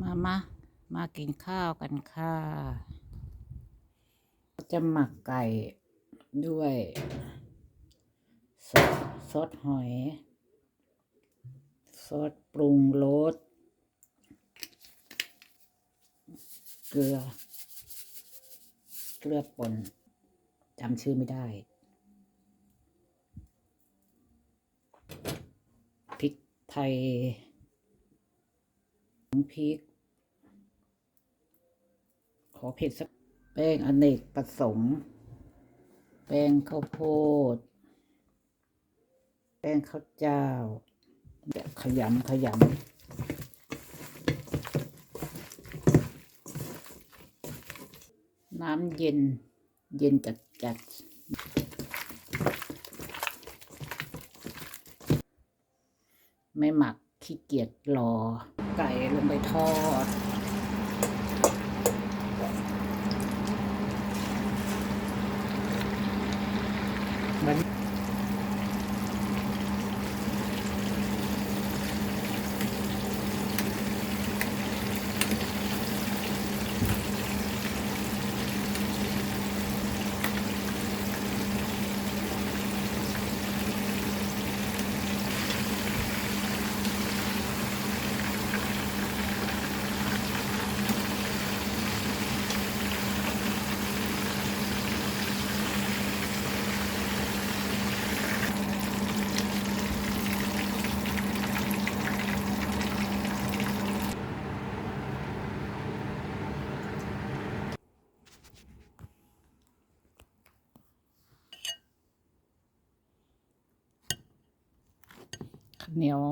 มามามากินข้าวกันค่ะ จะหมักไก่ด้วยซอสซอสหอย ซอสปรุงรสเกลือ เกลือป่นจำชื่อไม่ได้พริกไทย พริก ขอเผ็ดสักแป้งอเนกประสงค์ แป้งข้าวโพด แป้งข้าวเจ้า แบบขยำขยำน้ำเย็น เย็นจัดจัดไม่หมักขี้เกียจรอ ไก่ลงไปทอด มัน ข้าวเหนียว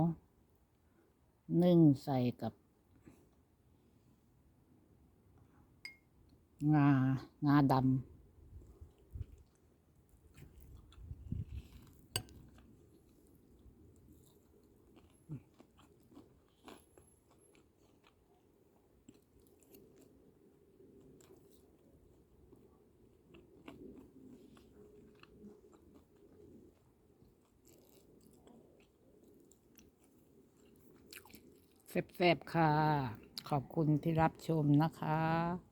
นึ่งใส่กับงางาดำ แซ่บๆค่ะ ขอบคุณที่รับชมนะคะ